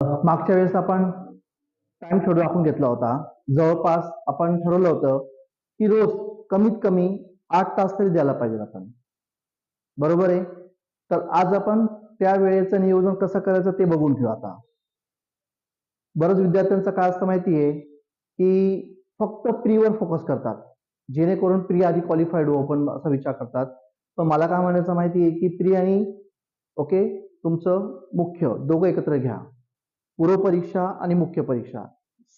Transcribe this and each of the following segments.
मागच्या वेळेस आपण टाइम शेड्यूल आखून घेतला होता. जवळपास आपण ठरवलं होतं की रोज कमीत कमी आठ तास तरी द्यायला पाहिजे आपण. बरोबर आहे? तर आज आपण त्या वेळेचं नियोजन कसं करायचं ते बघून घेऊ आता. बरंच विद्यार्थ्यांचं काय असतं माहिती आहे की फक्त प्रीवर फोकस करतात. जेणेकरून प्री आधी क्वालिफाईड हो आपण असा विचार करतात. पण मला काय म्हणायचं माहिती आहे की प्री आणि ओके तुमचं मुख्य दोघं एकत्र घ्या. पूर्वपरीक्षा आणि मुख्य परीक्षा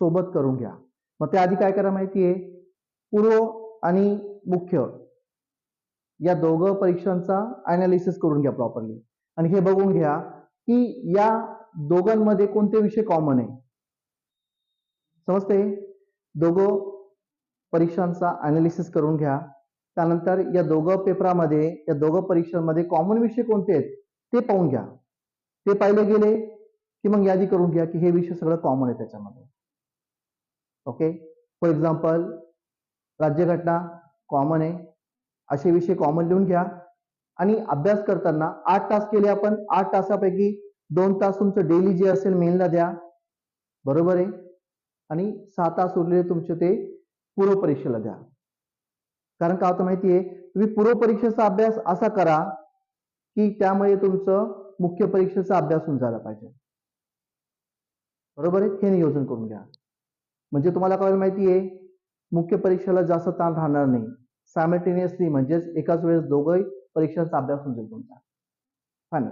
सोबत करून घ्या. मग त्या आधी काय करा माहिती आहे पूर्व आणि मुख्य या दोघं परीक्षांचा अनालिसिस करून घ्या प्रॉपरली आणि हे बघून घ्या की या दोघांमध्ये कोणते विषय कॉमन आहे? समजते दोघं परीक्षांचा अनालिसिस करून घ्या. त्यानंतर या दोघं पेपरामध्ये या दोघं परीक्षांमध्ये कॉमन विषय कोणते आहेत? ते पाहून घ्या. ते पाहिले गेले की मग यादी करून घ्या की हे विषय सगळं कॉमन आहे त्याच्यामध्ये. ओके फॉर एक्झाम्पल राज्यघटना कॉमन आहे. असे विषय कॉमन लिहून घ्या. आणि अभ्यास करताना आठ तास केले आपण आठ तासापैकी दोन तास तुमचं डेली जे असेल मेलला द्या. बरोबर आहे? आणि सहा तास उरलेले तुमचे ते पूर्व परीक्षेला द्या. कारण का होतं माहिती आहे? तुम्ही पूर्व परीक्षेचा अभ्यास असा करा की त्यामध्ये तुमचं मुख्य परीक्षेचा अभ्यास होऊन झाला पाहिजे. बरोबर आहे? हे नियोजन करून घ्या. म्हणजे तुम्हाला काय माहिती आहे मुख्य परीक्षेला जास्त ताण राहणार नाही. सायमल्टेनियसली म्हणजेच एकाच वेळेस दोघंही परीक्षांचा अभ्यास होऊन जाईल तुमचा. फायनल